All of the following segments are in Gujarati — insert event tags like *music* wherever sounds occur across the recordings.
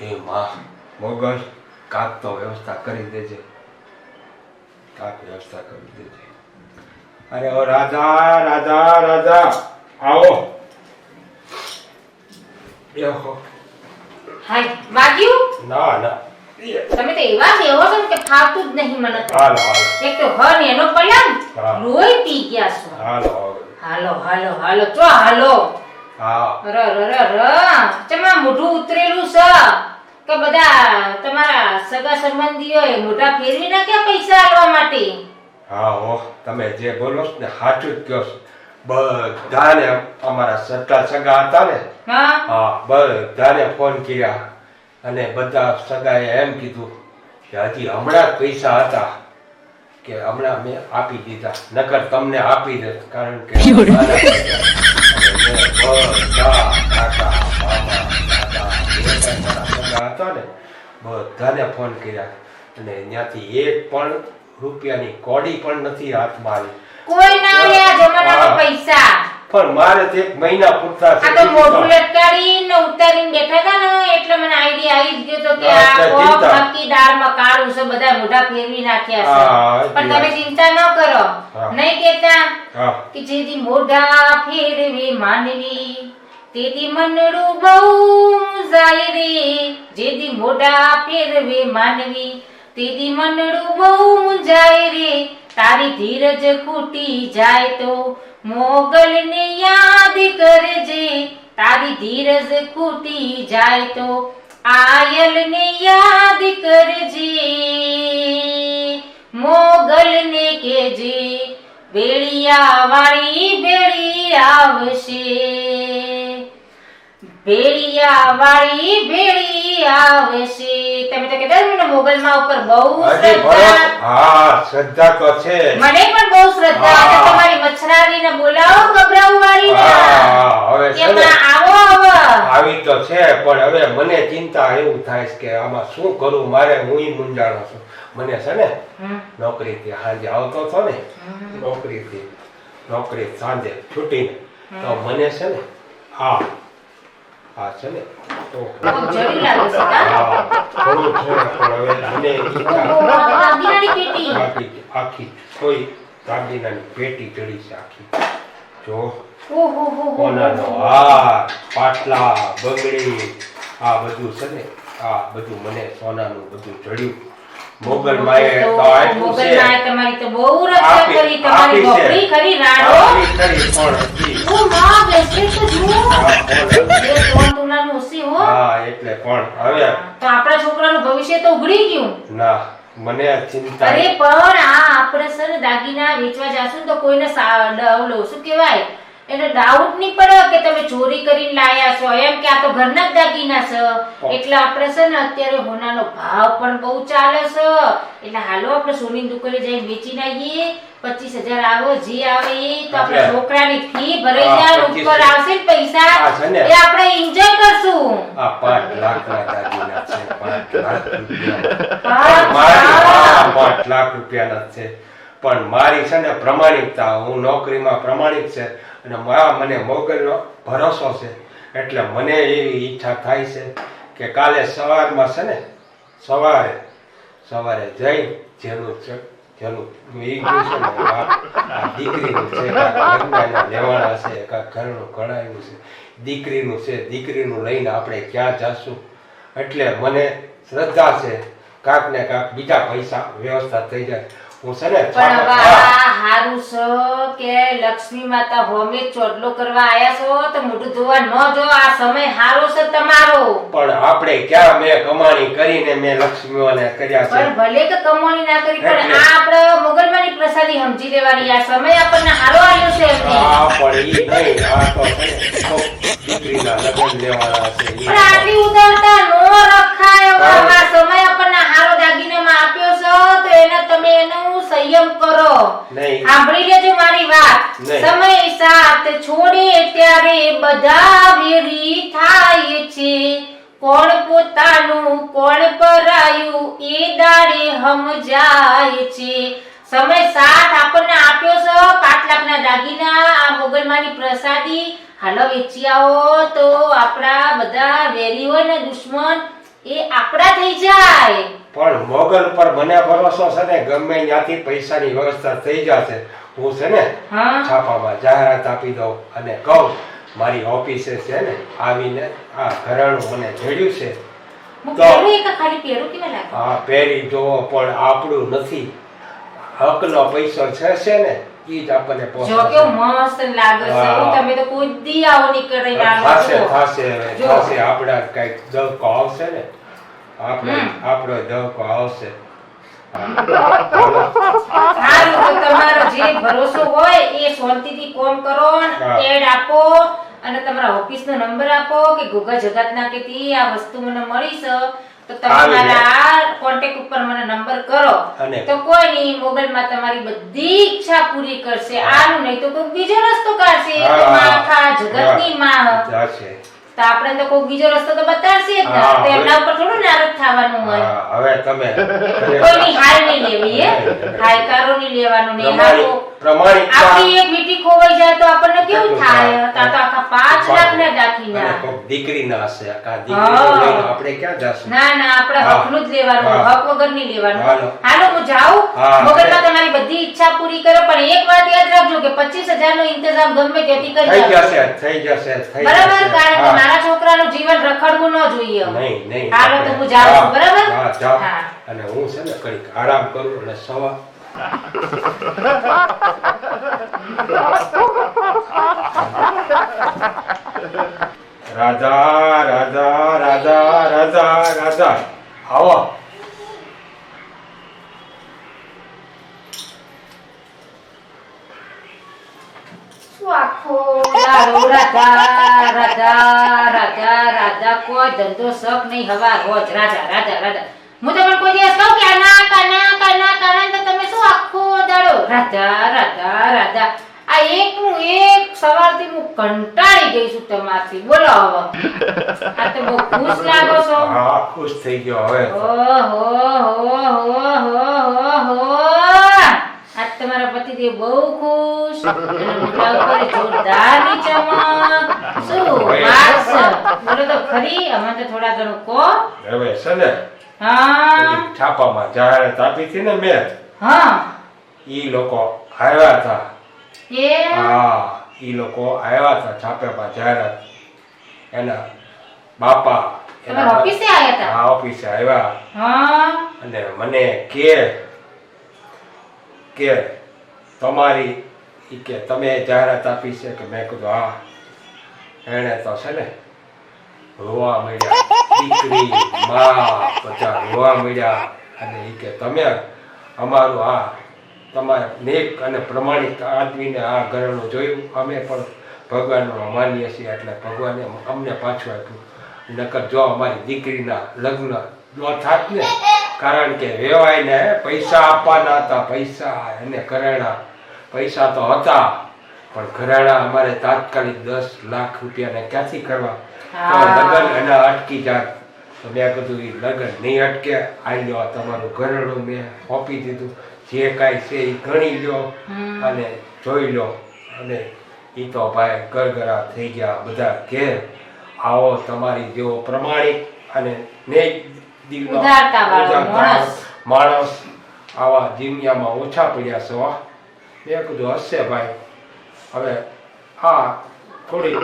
હે માં મોગલ કાક તો વ્યવસ્થા કરી દેજે કાક વ્યવસ્થા કરી દેજે અરે ઓ રાજા રાજા રાજા આવો. બેહો. હાય વાગ્યું? ના ના. તમે તો એવા બેહો છો કે ફાવતું જ નહીં મને. હાલો હાલો. એક તો હ ને એનો પલંગ હા. પી ગયા છો. હાલો હાલો. હાલો હાલો ચો હાલો. હા. ર ર ર ર. મોઢું ઉતરેલું છે. કે બધા તમારા સગા સંબંધીઓએ મોઢા ફેરવી નાખ્યા પૈસા આલવા માટે? હા હો. તમે જે બોલો છો ને સાચું જ કહો છો. બધાને અમારા સગા સગા હતા ને. હા. હા બધાને ફોન કર્યા. અને બધા સગાએ એમ કીધું કે હજી હમણાં જ પૈસા હતા કે હમણાં મેં આપી દીધા. નકર તમને આપી દે કારણ કે *laughs* હતા ને બધાને ફોન કર્યા. અને ત્યાંથી એક પણ રૂપિયાની કોડી પણ નથી હાથમાં આવી. કોઈ ના જમાનામાં પૈસા. પણ મારે તે એક મહિના પૂરતા છે આ તો મોઢું લટકાડીને ઉતારીને બેઠા હતા ને એટલે મને આઈડિયા આવી જ ગયો તો કે આ કોક મક્કી દાળમાં કાળું છે બધા મોઢા ફેરવી નાખ્યા છે. પણ તમે ચિંતા ન કરો. નહીં કેતા કે જેથી મોઢા ફેરવે માનવી તેથી મનડું બહુ જાય રે. જેથી મોઢા ફેરવે માનવી તેથી મનડું બહુ જાય રે. તારી ધીરજ ખૂટી જાય તો મોગલને યાદ કરજે, તારી ધીરજ ખૂટી જાય તો આયલને યાદ કરજે. મોગલને કેજે બેળિયા વાળી ભેળી આવશે. ભેળિયા વાળી ભેળી આવશે તમે તો કહેતા હતા ને મોગલમાં ઉપર બહુ શ્રદ્ધા. હા શ્રદ્ધા તો છે મને પણ બહુ શ્રદ્ધા છે. હા. તમારી મચ્છરારીને બોલાવો ગભરાવું વાળીને હા, હવે એમાં આવો આવો આવી તો છે પણ હવે મને ચિંતા એવું થાય છે કે આમાં શું કરું? મારે હું મુંજાણો છું. મને છે ને નોકરી થી સાંજે આવતો હતો ને નોકરી થી નોકરી સાંજે છૂટીને તો મને છે ને હા હા છે ને આખી કોઈ દાગીનાની પેટી ચડી છે આખી જો. કોનાનો હાર પાટલા બગડી આ બધું છે ને આ બધું મને સોનાનું બધું જડ્યું મોગલ માએ તો આટલું મોગલ માએ તમારી તો બહુ રક્ષા કરી તમારી છે. ગોપડી ખરી રાડો કરી પણ ઓ માં બેસે તો કોણ? એ કોણ તુલાનું હસી હો. હા એટલે પણ હવે તો આપણા છોકરાનું ભવિષ્ય તો ઉઘડી ગયું. ના મને ચિંતા અરે પણ આ આપણે સર દાગીના વેચવા જાશું તો કોઈને ઓલો શું કહેવાય. એટલે ડાઉટ નહીં પડે કે તમે ચોરી કરીને લાયા છો. એમ કે આ તો ઘરના જ દાગીના છે. એટલે આપણે છે ને અત્યારે હોનાનો ભાવ પણ બહુ ચાલે છે. એટલે હાલો આપણે સોની દુકાને જઈને વેચી નાખીએ. પચીસ હજાર આવો જે આવે એ તો આપણે છોકરાની ફી ભરાઈ જાય ઉપર આવશે ને પૈસા. ને. એ આપણે એન્જોય કરશું. આ પાંચ લાખના દાગીના છે પાંચ લાખ રૂપિયા. લાખ. રૂપિયાના છે. પણ મારી છે ને પ્રમાણિકતા, હું નોકરીમાં પ્રમાણિક છે અને મને મોગલનો ભરોસો છે. એટલે મને એવી ઈચ્છા થાય છે કે કાલે સવારમાં છે ને, સવારે સવારે જઈ, જેનું છે દીકરીનું છે લગ્નના લેવાના છે કઢાયું છે. દીકરીનું છે, દીકરીનું લઈને આપણે ક્યાં જાશું? એટલે મને શ્રદ્ધા છે, કાંક ને કાંક બીજા પૈસા વ્યવસ્થા થઈ જાય. હું છે ને પણ હવે આ હારું છે કે લક્ષ્મી માતા હોમે ચોટલો કરવા આયા છો તો મોઢું ધોવા ન જો આ સમય હારો છે તમારો. પણ આપણે ક્યાં મેં કમાણી કરીને મેં લક્ષ્મીઓને કર્યા છે? પણ ભલે કે કમાણી ના કરી પણ. આ આપણે મોગલમાની પ્રસાદી સમજી લેવાની આ સમય આપણને હારો આવ્યો છે હા પણ ઈ નહીં આ તો છે ને કોક દીકરીના લગ્ન લેવાના છે પણ આટલી ઉદારતા નો રખાય હવે હા. આ સમય આપણને હારો દાગીનામાં આપ્યો છે તો એને તમે એનું સંયમ કરો. સાંભળી લેજો મારી વાત. સમય સાથ છોડે ત્યારે બધા વેરી થાય છે. કોણ પોતાનું કોણ પરાયું એ દાડે સમજાય છે. સમય સાથ આપણને આપ્યો છે. પાંચ લાખના દાગીના આ મોગલમાની પ્રસાદી. હાલો વેચી આવો તો આપણા બધા વેરી હોય ને દુશ્મન એ આપણા થઈ જાય. પણ મોગલ પર મને ભરોસો છે ને ગમે ત્યાંથી પૈસાની વ્યવસ્થા થઈ જશે હું છે ને છાપામાં જાહેરાત આપી દઉં અને કહું મારી ઓફિસે છે ને આવીને આ ઘરાણું મને જોડ્યું છે. હા તો- પહેરું લાગે? જોવો પણ આપણું નથી. હકનો પૈસો છે છે ને ઈ જ આપણને જો કે પહોંચે મસ્ત લાગે છે. તમે તો કોઈ દી આવો નીકળે થાશે થાશે જો. થાશે આપણા કંઈક દવકો આવશે ને. આપણે. આપણો દવકો આવશે. સારું તમારો જે ભરોસો હોય એ શાંતિથી કોમ કરો એડ આપો અને તમારા ઓફિસ નો નંબર આપો કે ગોગા જગત ના કે થી આ વસ્તુ મને મળી છે તો તમે મારા આ કોન્ટેક્ટ ઉપર મને નંબર કરો. તો કોઈ નહીં મોબાઈલમાં તમારી બધી ઈચ્છા પૂરી કરશે. આનું નહીં તો કોઈ બીજો રસ્તો કાઢશે. એ જગતની માં આખા જગતની માં જાશે. તો આપણે તો કોઈ બીજો રસ્તો તો બતાવશે જ ને. હા, તો એમના ઉપર થોડું નારાજ થવાનું હોય. હા, હવે તમે કોઈની હાર નહીં લેવી હે? *laughs* હાયકારો નહીં લેવાનું નહીં હા તો પ્રમાણિક પ્રમાણિકતા આપણી એક મીઠી ખોવાઈ જાય તો આપણને કેવું થાય? તા તો આખા પાંચ લાખ ને દાખી ના દીકરી ના હશે. આ દીકરી આપણે ક્યાં જશું? ના ના આપણે. હકનું જ લેવાનું હક વગર નહીં લેવાનું હાલો. હું જાઉં. મગજમાં તમારી બધી ઈચ્છા પૂરી કરો પણ એક વાત યાદ રાખજો કે પચીસ હજાર નો ઇંતજામ ગમે ત્યાંથી કરી થઈ જશે થઈ જશે થઈ બરાબર? કારણ કે મારા છોકરાનું જીવન રખડવું ન જોઈએ. નહીં નહીં હાલો તો હું જાઉં બરાબર? હા અને હું છે ને કંઈક આરામ કરું અને સવા રાધા રાજા રાજા રાજા રાજા. આવો. રાજા રાજા રાજા કોઈ ધંધો શક નહીં હવા રોજ. રાધા રાધા રાધા હું તમને કોઈ દિવસ કહું કે આ ના કાના કાના કાના તો તમે શું આખો દાડો? રાધા રાધા રાધા. આ એકનું એક સવારથી હું કંટાળી ગઈ છું તમારથી. બોલો હવે. આ તો બહુ ખુશ લાગો છો. હા ખુશ થઈ ગયો હવે. ઓહો હો હો હો હો હો આજ તમારા પતિદેવ બહુ ખુશ. જોરદાર જોરદારની ચમક. શું વાત બોલો તો ખરી અમે તો થોડા ઘણું કહો. હવે છે ને હા. છાપામાં જાહેરાત આપી હતી ને મેં. હા. ઈ લોકો આવ્યા હતા. એ? હા ઈ લોકો આવ્યા હતા છાપામાં જાહેરાત. એના બાપા તમારા ઓફિસે આવ્યા હતા? હા ઓફિસે આવ્યા. હા. અને મને કે કે તમારી ઈ કે તમે જાહેરાત આપી છે કે મેં કીધું હા એણે તો છે ને રોવા મળ્યા દીકરી મા બધા રોવા મળ્યા અને એ કે તમે અમારું આ તમારા નેક અને પ્રમાણિક આદમીને આ ઘરેણું જોયું. અમે પણ ભગવાનનો માનીએ છીએ એટલે ભગવાને અમને પાછું આપ્યું નકર જો અમારી દીકરીના લગ્ન ન થાત ને, કારણ કે વેવાઈને પૈસા આપવાના હતા પૈસા એને ઘરેણા પૈસા તો હતા, પણ ઘરેણા અમારે તાત્કાલિક દસ લાખ રૂપિયાને ક્યાંથી કરવા તો હા. એના અટકી જાત. તો મેં કીધું એ લગન નહીં અટકે આ લ્યો તમારું ઘરડું મેં આપી દીધું. જે કાંઈ છે એ ગણી લ્યો અને જોઈ લો અને એ તો ભાઈ ગરગરા થઈ ગયા બધા ઘેર. આવો તમારી જેવો પ્રમાણિક અને ને ઉદારતાવાળો માણસ. આવા દુનિયામાં ઓછા પડ્યા છે. મેં કીધું હશે ભાઈ. હવે હા થોડી.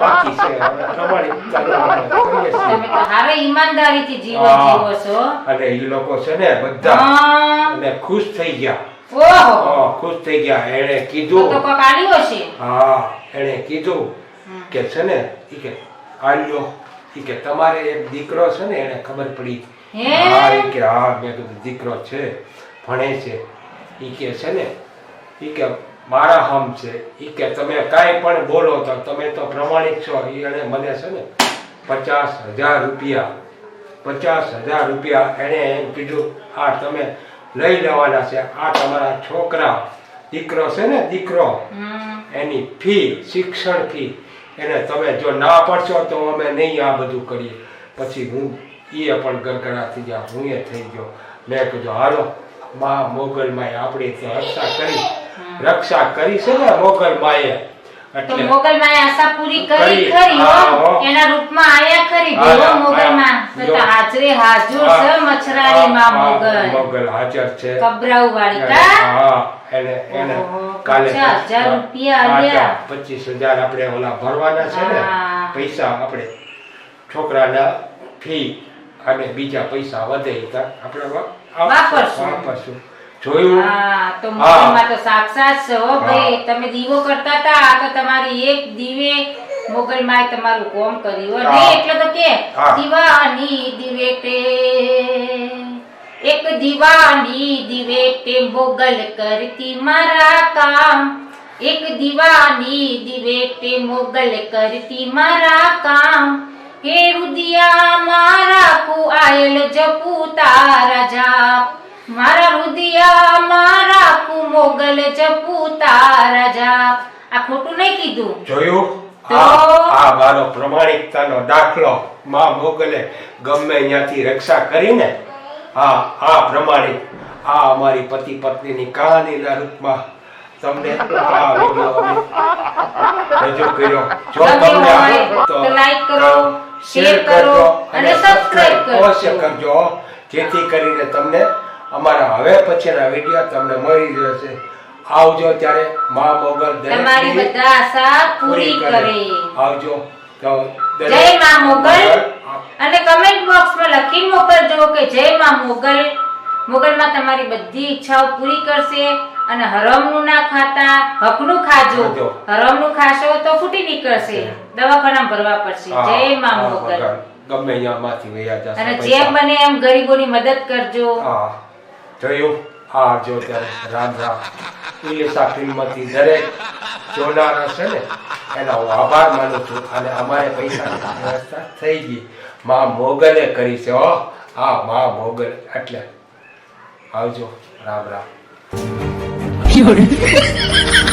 બાકી છે હવે પ્રમાણિકતાનો અમે કરીએ છીએ. તમે તો હારે ઈમાનદારીથી જીવન હા. જીવો છો. અને એ લોકો છે ને બધા અને ખુશ થઈ ગયા. ઓહો. ખુશ થઈ ગયા. એણે કીધું. તો કોક આલ્યો છે હા એણે કીધું કે છે ને ઈ કે ઈ કે તમારે એક દીકરો છે ને એને ખબર પડી. હે? હા કે હા મેં કીધું દીકરો છે ભણે છે. ઈ કે છે ને ઈ કે મારા હમ છે. એ કે તમે કાંઈ પણ બોલો તો તમે તો પ્રમાણિક છો. એણે મને છે ને પચાસ હજાર રૂપિયા પચાસ હજાર રૂપિયા એણે એમ કીધું આ તમે લઈ લેવાના છે. આ તમારા છોકરા દીકરો છે ને દીકરો એની ફી શિક્ષણ ફી એને તમે જો ના પડશો તો અમે નહીં આ બધું કરીએ. પછી હું એ પણ ગરગડા થઈ ગયા. હું એ થઈ ગયો. મેં કીધું હાલો મા મોગલ માએ આપણી તો રક્ષા કરી. રક્ષા કરી છે ને મોગલ માએ તો એટલે મોગલ માએ આશા પૂરી કરી. ખરી. એના રૂપમાં આયા ખરી દેવો મોગલ માં તો હાજરે હાજર છે મછરારી માં મોગલ મોગલ હાજર છે કબરાઉ વાળી કા હા એને એને કાલે પચાસ હજાર હા, રૂપિયા આલ્યા. 25000 આપણે ઓલા ભરવાના છે ને. પૈસા આપણે છોકરાના ફી અને બીજા પૈસા વધે તો આપણે વાપરશું. વાપરશું જોયું હા તો હા. મોગલમાં તો સાક્ષાત છે હો હા. ભાઈ તમે દીવો કરતા હતા આ તો તમારી એક દીવે મોગલમાએ તમારું કોમ કર્યું હા. ને એટલે તો કે હા. દીવાની દિવેટે એક દીવાની દિવેટે મોગલ કરતી મારા કામ એક દીવાની દિવેટે મોગલ કરતી મારા કામ હે રુદિયા મારા કુ આયલ જપુ તારા જાપ મારા રુદિયા મારા કુ મોગલ જપુ તારા આ ખોટું નહીં કીધું? જોયું? આ મારો પ્રમાણિકતાનો દાખલો માં મોગલે ગમે ત્યાંથી રક્ષા કરીને હા આ પ્રમાણિક આ અમારી પતિ પત્નીની કહાનીના રૂપમાં તમને આ રજૂ કર્યો. જો તમને તો લાઈક કરો, શેર કરો અને સબસ્ક્રાઇબ કરો અવશ્ય કરજો. જેથી કરીને તમને અમારા હવે પછીના વીડિયો તમને મળી જશે આવજો ત્યારે મા મોગલ તમારી બધા આશા પૂરી કરે. આવજો. તો જય મા મોગલ. અને કમેન્ટ બોક્સમાં લખી મોકલજો કે જય મા મોગલ. મોગલમાં તમારી બધી ઈચ્છાઓ પૂરી કરશે અને હરમનું ના ખાતા હકનું ખાજો. હરમ હરમનું ખાશો તો ફૂટી નીકળશે. દવાખાના ભરવા પડશે. જય માં મોગલ. ગમે ત્યાંમાંથી વયા જશે અને જેમ બને એમ ગરીબોની મદદ કરજો. હા. જોયું હા, જો ત્યારે રામ રામ. ઇલિશા ફિલ્મથી દરેક જોનારા છે ને, એના હું આભાર માનું છું. અને અમારે પૈસાની થઈ ગઈ. માં મોગલે કરી છે, હો. હા, મા મોગલ. એટલે આવજો. રામ રામ. *laughs*